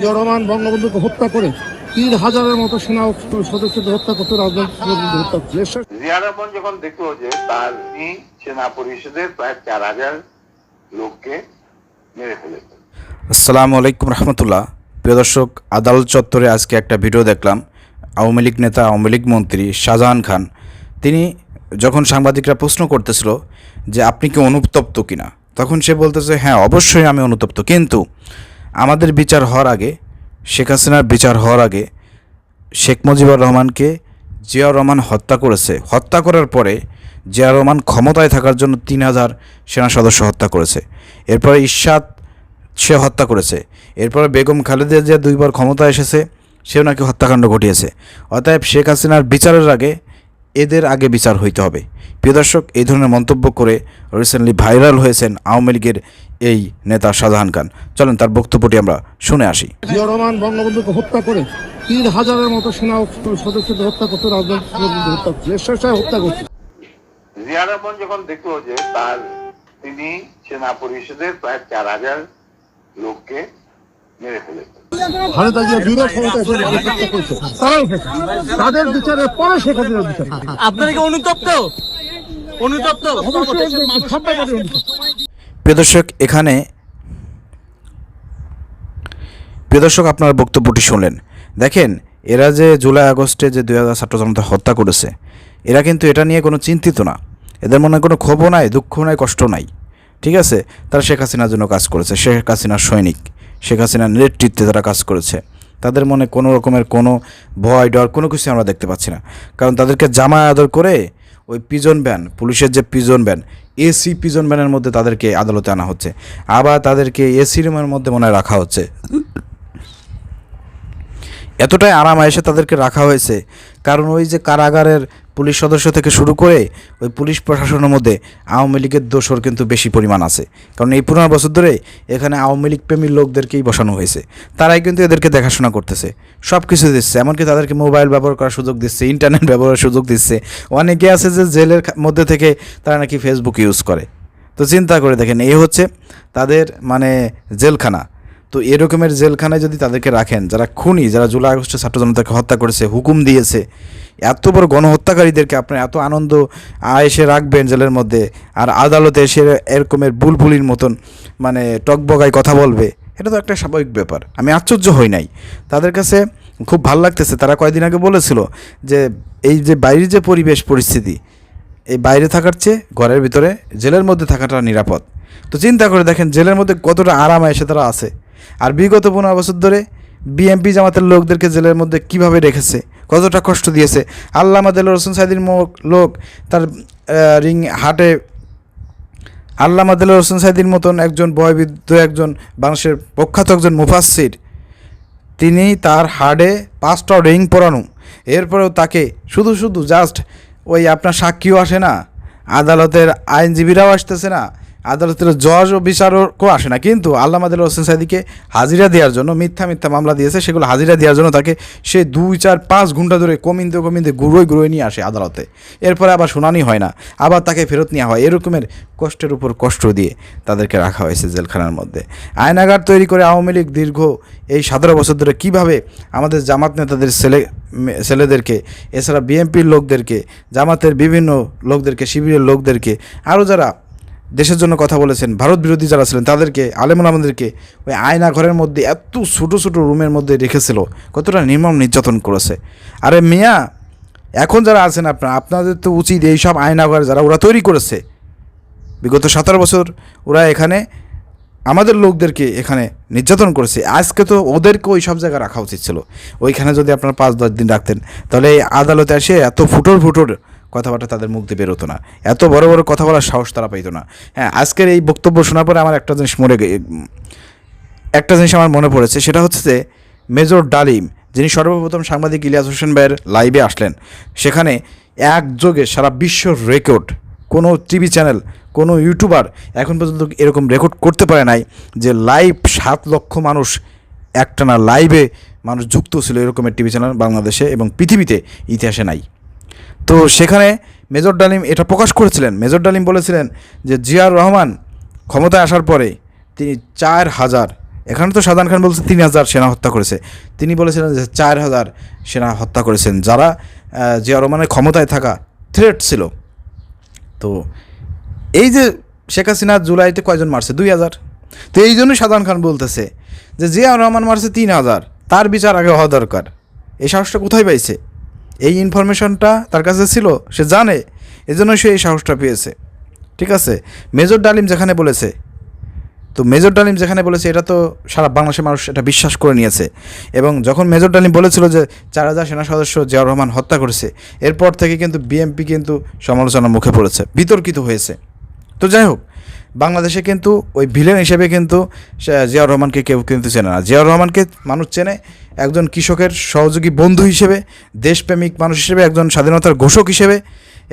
জিয়া রহমান বঙ্গবন্ধুকে হত্যা করে তিন হাজারের মতো সেনা সদস্যদের হত্যা করতে রাজনৈতিক হত্যা করছে। জিয়া রহমান যখন দেখল যে তার সেনা পরিষদের প্রায় চার হাজার লোককে মেরে ফেলেছে। আসসালামু আলাইকুম রহমতুল্লাহ। প্রিয় দর্শক আদালত চত্বরে আজকে একটা ভিডিও দেখলাম। আওয়ামী লীগ নেতা আওয়ামী লীগ মন্ত্রী শাহজাহান খান। তিনি যখন সাংবাদিকরা প্রশ্ন করতেছিল যে আপনি কি অনুতপ্ত কিনা তখন সে বলতেছে হ্যাঁ অবশ্যই আমি অনুতপ্ত। কিন্তু আমাদের বিচার হওয়ার আগে, শেখ হাসিনার বিচার হওয়ার আগে শেখ মুজিবুর রহমানকে জিয়াউর রহমান হত্যা করেছে। হত্যা করার পরে জিয়াউর রহমান ক্ষমতায় থাকার জন্য তিন হাজার সেনা সদস্য হত্যা করেছে। এরপরে ইরশাদ সে হত্যা করেছে। এরপরে বেগম খালেদা জিয়া দুইবার ক্ষমতা এসেছে, সেও নাকি হত্যাকাণ্ড ঘটিয়েছে। অতএব শেখ হাসিনার বিচারের আগে এদের আগে বিচার হইতে হবে। প্রিয় দর্শক এই ধরনের মন্তব্য করে রিসেন্টলি ভাইরাল হয়েছেন আওয়ামী লীগের এই নেতা শাহজাহান খান। চলেন তার বক্তব্যটি আমরা শুনে আসি। রহমান বঙ্গবন্ধুকে হত্যা করে তিন হাজারের মতো সেনা সদস্যদের হত্যা করতে রাজনৈতিক হত্যা জিয়া রহমান যখন দেখল যে তার তিনি সেনা পরিষদের প্রায় চার হাজার লোককে মেরে ফেলেছে খালেদা জিয়া দুইবার ক্ষমতা এসে হত্যা করেছে তারাও শেখ তাদের বিচারের পরে শেখ হাসিনার বিচার আপনারা কি অনুতপ্ত? অনুতপ্ত? এখানে বক্তব্যটি শুনলেন। দেখেন এরা যে জুলাই আগস্টে যে দুই হাজার ছাত্র জনতা হত্যা করেছে এরা কিন্তু এটা নিয়ে কোনো চিন্তিত না। এদের মনে কোনো ক্ষোভও নাই দুঃখ নাই কষ্ট নাই। ঠিক আছে? তারা শেখ হাসিনার জন্য কাজ করেছে শেখ হাসিনার সৈনিক। শেখ হাসিনার নেতৃত্বে তারা কাজ করেছে। তাদের মনে কোনো রকমের কোনো ভয় ডর কোনো কিছু আমরা দেখতে পাচ্ছি না। কারণ তাদেরকে জামায় আদর করে ওই পিজন ব্যান পুলিশের যে পিজন ব্যান এসি পিজন ব্যানের মধ্যে তাদেরকে আদালতে আনা হচ্ছে। আবার তাদেরকে এসি রুমের মধ্যে মনে রাখা হচ্ছে। এতটাই আরাম এসে তাদেরকে রাখা হয়েছে। কারণ ওই যে কারাগারের পুলিশ সদস্য থেকে শুরু করে ওই পুলিশ প্রশাসনের মধ্যে আওয়ামী লীগের দোষর কিন্তু বেশি পরিমাণ আছে। কারণ এই পনেরো বছর ধরে এখানে আওয়ামী লীগ প্রেমীর লোকদেরকেই বসানো হয়েছে। তারাই কিন্তু এদেরকে দেখাশোনা করতেছে। সব কিছু দিচ্ছে, এমনকি তাদেরকে মোবাইল ব্যবহার করার সুযোগ দিচ্ছে, ইন্টারনেট ব্যবহারের সুযোগ দিচ্ছে। অনেকে আছে যে জেলের মধ্যে থেকে তারা নাকি ফেসবুক ইউজ করে। তো চিন্তা করে দেখেন এই হচ্ছে তাদের মানে জেলখানা। তো এরকমের জেলখানায় যদি তাদেরকে রাখেন, যারা খুনি, যারা জুলাই আগস্টে ছাত্র জনতাকে হত্যা করেছে, হুকুম দিয়েছে, এত বড় গণহত্যাকারীদেরকে আপনি এত আনন্দ এসে রাখবেন জেলের মধ্যে, আর আদালতে এসে এরকমের বুলবুলির মতন মানে টকবগায় কথা বলবে, এটা তো একটা স্বাভাবিক ব্যাপার। আমি আশ্চর্য হই নাই। তাদের কাছে খুব ভালো লাগতেছে। তারা কয়েকদিন আগে বলেছিল যে, এই যে বাইরের যে পরিবেশ পরিস্থিতি, এই বাইরে থাকার চেয়ে ঘরের ভিতরে জেলের মধ্যে থাকাটা নিরাপদ। তো চিন্তা করে দেখেন, জেলের মধ্যে কতটা আরামে এসে তারা আছে। আর বিগত পনেরো বছর ধরে বিএমপি জামাতের লোকদেরকে জেলের মধ্যে কীভাবে রেখেছে? কতটা কষ্ট দিয়েছে? আল্লাহ মাদ হোসেন সাইদির লোক তার রিং হাটে আল্লাহ মাদুল হোসেন সাইদির মতন একজন বয়বৃদ্ধ একজন বাংলাদেশের প্রখ্যাত একজন মুফাসির তিনি তার হাড়ে পাঁচটা রিং পরানো। এরপরেও তাকে শুধু শুধু জাস্ট ওই আপনার সাক্ষীও আসে না, আদালতের আইনজীবীরাও আসতেছে না আদালতের জজ ও বিচারকও আসে না। কিন্তু আল্লাহ মাদুল হোসেন সাইদিকে হাজিরা দেওয়ার জন্য, মিথ্যা মিথ্যা মামলা দিয়েছে, সেগুলো হাজিরা দেওয়ার জন্য তাকে সে দুই, চার, পাঁচ ঘণ্টা ধরে কমিনতে কমিনতে গুঁড়োয় গুঁড়োয় নিয়ে আসে আদালতে। এরপরে আবার শুনানি হয় না, আবার তাকে ফেরত নেওয়া হয়। এরকমের কষ্টের উপর কষ্ট দিয়ে তাদেরকে রাখা হয়েছে জেলখানার মধ্যে। আয়নাগার তৈরি করে আওয়ামী লীগ দীর্ঘ এই সতেরো বছর ধরে কীভাবে আমাদের জামাত নেতাদের ছেলে ছেলেদেরকে, এছাড়া বিএনপির লোকদেরকে, জামাতের বিভিন্ন লোকদেরকে, শিবিরের লোকদেরকে, আরও যারা দেশের জন্য কথা বলেছেন, ভারত বিরোধী যারা ছিলেন, তাদেরকে, আলেমুল আমাদেরকে ওই আয়না ঘরের মধ্যে এত ছোটো ছোটো রুমের মধ্যে রেখেছিল, কতটা নির্মম নির্যাতন করেছে। আরে মিয়া, এখন যারা আছেন আপনার আপনাদের তো উচিত এই এইসব আয়নাঘর যারা ওরা তৈরি করেছে। বিগত সতেরো বছর ওরা এখানে আমাদের লোকদেরকে এখানে নির্যাতন করেছে। আজকে তো ওদেরকে ওই সব জায়গায় রাখা উচিত ছিল। ওইখানে যদি আপনারা পাঁচ দশ দিন রাখতেন, তাহলে এই আদালতে এসে এত ফুটোর ফুটোর কথাবার্তা তাদের মুখ দিয়ে বেরোতো না। এত বড় বড় কথা বলার সাহস তারা পাইতো না। হ্যাঁ আজকের এই বক্তব্য শোনার পরে আমার একটা জিনিস মনে একটা জিনিস আমার মনে পড়েছে, সেটা হচ্ছে যে মেজর ডালিম, যিনি সর্বপ্রথম সাংবাদিক ইলিয়াস হোসেন ভাইয়ের লাইভে আসলেন, সেখানে একযোগে সারা বিশ্ব রেকর্ড কোনো টিভি চ্যানেল কোনো ইউটিউবার এখন পর্যন্ত এরকম রেকর্ড করতে পারে নাই যে লাইভ সাত লক্ষ মানুষ একটানা লাইভে মানুষ যুক্ত ছিল এরকমের টিভি চ্যানেল বাংলাদেশে এবং পৃথিবীতে ইতিহাসে নাই। তো সেখানে মেজর ডালিম এটা প্রকাশ করেছিলেন। মেজর ডালিম বলেছিলেন যে জিয়ার রহমান ক্ষমতায় আসার পরে তিনি চার হাজার, এখানে তো সাদান খান বলছে তিন হাজার সেনা হত্যা করেছে। তিনি বলেছিলেন যে, চার হাজার সেনা হত্যা করেছেন। যারা জিয়া রহমানের ক্ষমতায় থাকা থ্রেট ছিল। তো এই যে শেখ হাসিনা জুলাইতে কয়জন মারছে? দুই হাজার। তো এই জন্যই সাধারণ খান বলতেছে যে জিয়া রহমান মারছে তিন হাজার। তার বিচার আগে হওয়া দরকার। এই সাহসটা কোথায় পাইছে? এই ইনফরমেশনটা তার কাছে ছিল, সে জানে এজন্য সে এই সাহসটা পেয়েছে। ঠিক আছে? মেজর ডালিম যেখানে বলেছে, তো মেজর ডালিম যেখানে বলেছে, এটা তো সারা বাংলাদেশের মানুষ এটা বিশ্বাস করে নিয়েছে। এবং যখন মেজর ডালিম বলেছিল যে চার হাজার সেনা সদস্য জিয়াউর রহমান হত্যা করেছে, এরপর থেকে কিন্তু বিএমপি কিন্তু সমালোচনার মুখে পড়েছে, বিতর্কিত হয়েছে। তো যাই হোক, বাংলাদেশে কিন্তু ওই ভিলেন হিসেবে কিন্তু জিয়াউর রহমানকে কেউ কিন্তু চেনে না। জিয়াউর রহমানকে মানুষ চেনে একজন কৃষকের সহযোগী বন্ধু হিসেবে, দেশপ্রেমিক মানুষ হিসেবে, একজন স্বাধীনতার ঘোষক হিসেবে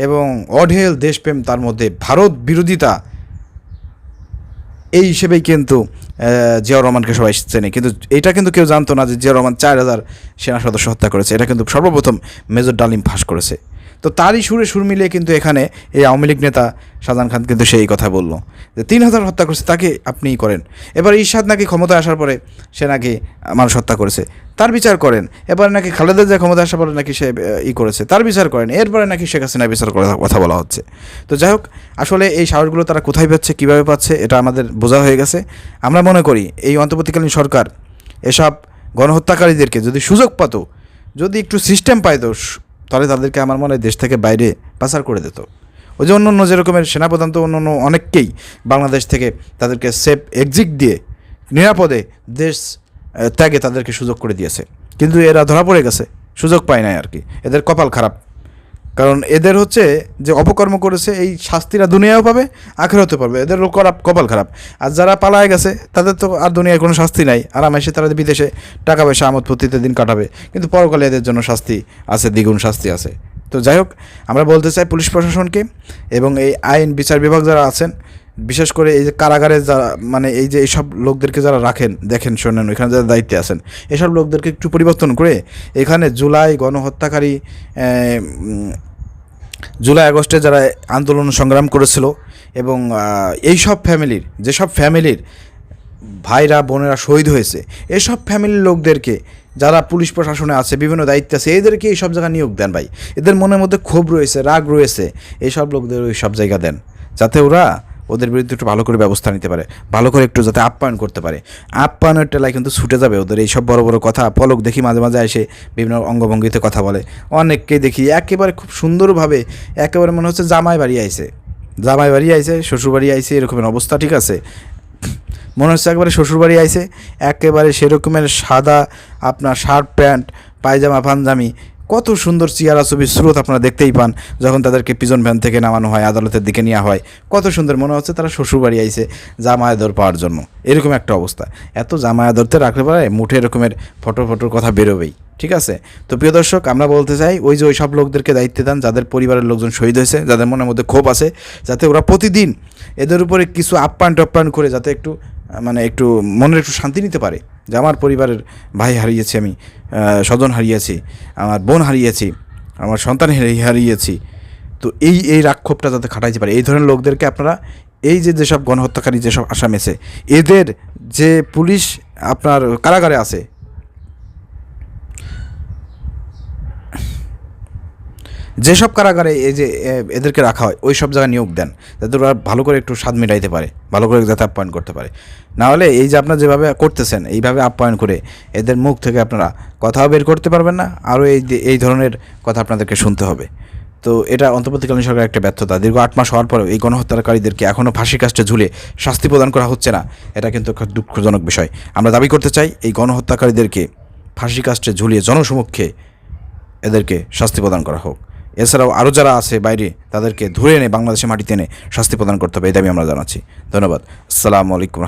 এবং অঢেল দেশপ্রেম তার মধ্যে ভারত বিরোধিতা, এই হিসেবেই কিন্তু জিয়াউর রহমানকে সবাই চেনে। কিন্তু এটা কিন্তু কেউ জানতো না যে জিয়াউর রহমান চার হাজার সেনা সদস্য হত্যা করেছে। এটা কিন্তু সর্বপ্রথম মেজর ডালিম ফাঁস করেছে। তো তারই সুরে সুর মিলিয়ে কিন্তু এখানে এই আওয়ামী লীগ নেতা শাহজাহান খান কিন্তু সেই কথা বলল যে তিন হাজার হত্যা করেছে, তাকে আপনিই করেন। এবার ঈশাদ নাকি ক্ষমতায় আসার পরে সে নাকি মানুষ হত্যা করেছে, তার বিচার করেন। এবার নাকি খালেদা যে ক্ষমতা আসার পরে নাকি সে ই করেছে, তার বিচার করেন। এরপরে নাকি শেখ হাসিনার বিচার করার কথা বলা হচ্ছে। তো যাই হোক, আসলে এই সাহসগুলো তারা কোথায় পাচ্ছে, কীভাবে পাচ্ছে, এটা আমাদের বোঝা হয়ে গেছে। আমরা মনে করি এই অন্তর্বর্তীকালীন সরকার এসব গণহত্যাকারীদেরকে যদি সুযোগ পাত, যদি একটু সিস্টেম পাইতো তাহলে তাদেরকে আমার মনে হয় দেশ থেকে বাইরে পাচার করে দিত। ওই যে অন্য অন্য যেরকমের সেনাপ্রধান তো অন্য অন্য অনেককেই বাংলাদেশ থেকে তাদেরকে সেফ এক্সিট দিয়ে নিরাপদে দেশ ত্যাগে তাদেরকে সুযোগ করে দিয়েছে। কিন্তু এরা ধরা পড়ে গেছে, সুযোগ পায় নাই আর কি। এদের কপাল খারাপ। কারণ এদের হচ্ছে যে অপকর্ম করেছে, এই শাস্তিরা দুনিয়াও পাবে আখেরাতে পাবে এদের করা কপাল খারাপ। আর যারা পালায় গেছে, তাদের তো আর দুনিয়ায় কোনো শাস্তি নাই। আরামেসে তারা বিদেশে টাকা পয়সা, আমদ প্রতিতে দিন কাটাবে। কিন্তু পরকালে এদের জন্য শাস্তি আছে, দ্বিগুণ শাস্তি আছে। তো যাই হোক, আমরা বলতে চাই পুলিশ প্রশাসনকে এবং এই আইন বিচার বিভাগ যারা আছেন বিশেষ করে এই যে কারাগারে যারা মানে এই যে এইসব লোকদেরকে যারা রাখেন, দেখেন, শোনেন এখানে যারা দায়িত্বে আছেন, এসব লোকদেরকে একটু পরিবর্তন করে এখানে জুলাই গণহত্যাকারী জুলাই আগস্টে যারা আন্দোলন সংগ্রাম করেছিল এবং এই সব ফ্যামিলির, যেসব ফ্যামিলির ভাইরা, বোনেরা শহীদ হয়েছে, এসব ফ্যামিলির লোকদেরকে যারা পুলিশ প্রশাসনে আছে, বিভিন্ন দায়িত্বে আছে, এদেরকে এই সব জায়গায় নিয়োগ দেন ভাই। এদের মনের মধ্যে ক্ষোভ রয়েছে, রাগ রয়েছে, এইসব লোকদের ওই সব জায়গা দেন, যাতে ওরা ওদের বিরুদ্ধে একটু ভালো করে ব্যবস্থা নিতে পারে, ভালো করে একটু যাতে আপ্যায়ন করতে পারে। আপ্যায়নের টেলায় কিন্তু ছুটে যাবে ওদের, এইসব বড় বড় কথা, পলক দেখি মাঝে মাঝে এসে বিভিন্ন অঙ্গভঙ্গিতে কথা বলে। অনেককেই দেখি একেবারে খুব সুন্দরভাবে, একেবারে মনে হচ্ছে জামাই বাড়ি আইছে। জামাই বাড়ি আইছে, শ্বশুর বাড়ি আইছে, এরকমের অবস্থা ঠিক আছে। মনে হচ্ছে একবারে শ্বশুরবাড়ি আইছে, একেবারে সেরকমের সাদা আপনার শার্ট, প্যান্ট, পায়জামা পাঞ্জামি কত সুন্দর চেয়ারা ছবির স্রোত আপনারা দেখতেই পান, যখন তাদেরকে পিজন ভ্যান থেকে নামানো হয়, আদালতের দিকে নেওয়া হয়। কত সুন্দর মনে হচ্ছে তারা শ্বশুরবাড়ি আইছে জামায়াদর পাওয়ার জন্য। এরকম একটা অবস্থা। এত জামায়াদরতে রাখলে পারে মুঠে এরকমের ফটো ফটোর কথা বেরোবেই, ঠিক আছে? তো প্রিয় দর্শক, আমরা বলতে চাই, ওই যে ওই সব লোকদেরকে দায়িত্ব দেন, যাদের পরিবারের লোকজন শহীদ হয়েছে, যাদের মনের মধ্যে ক্ষোভ আছে, যাতে ওরা প্রতিদিন এদের উপরে কিছু আপ্যায়ন টাপ্যায়ন করে, যাতে একটু মানে একটু মনের একটু শান্তি নিতে পারে যে আমার পরিবারের ভাই হারিয়েছি আমি স্বজন হারিয়েছি, আমার বোন হারিয়েছি, আমার সন্তান হারিয়েছি। তো এই এই রাক্ষোভটা যাতে খাটাইতে পারে, এই ধরনের লোকদেরকে আপনারা এই যে যেসব গণহত্যাকারী যেসব আসামেছে এদের যে পুলিশ আপনার কারাগারে আছে যেসব কারাগারে এই যে এদেরকে রাখা হয় ওই সব জায়গায় নিয়োগ দেন, যাতে ওরা ভালো করে একটু স্বাদ মেটাইতে পারে, ভালো করে যাতে আপ্যায়ন করতে পারে। না হলে এই যে আপনারা যেভাবে করতেছেন, এইভাবে আপ্যায়ন করে এদের মুখ থেকে আপনারা কথাও বের করতে পারবেন না, আরও এই এই ধরনের কথা আপনাদেরকে শুনতে হবে। তো এটা অন্তর্বর্তীকালীন সরকারের একটা ব্যর্থতা। দীর্ঘ আট মাস হওয়ার পরেও এই গণহত্যাকারীদেরকে এখনও ফাঁসি কাস্টে ঝুলে শাস্তি প্রদান করা হচ্ছে না, এটা কিন্তু একটা দুঃখজনক বিষয়। আমরা দাবি করতে চাই, এই গণহত্যাকারীদেরকে ফাঁসি কাস্টে ঝুলিয়ে জনসমক্ষে এদেরকে শাস্তি প্রদান করা হোক। এছাড়াও আরও যারা আছে বাইরে, তাদেরকে ধরে এনে বাংলাদেশের মাটিতে এনে শাস্তি প্রদান করতে হবে, এই দাবি আমরা জানাচ্ছি। ধন্যবাদ। আসসালামু আলাইকুম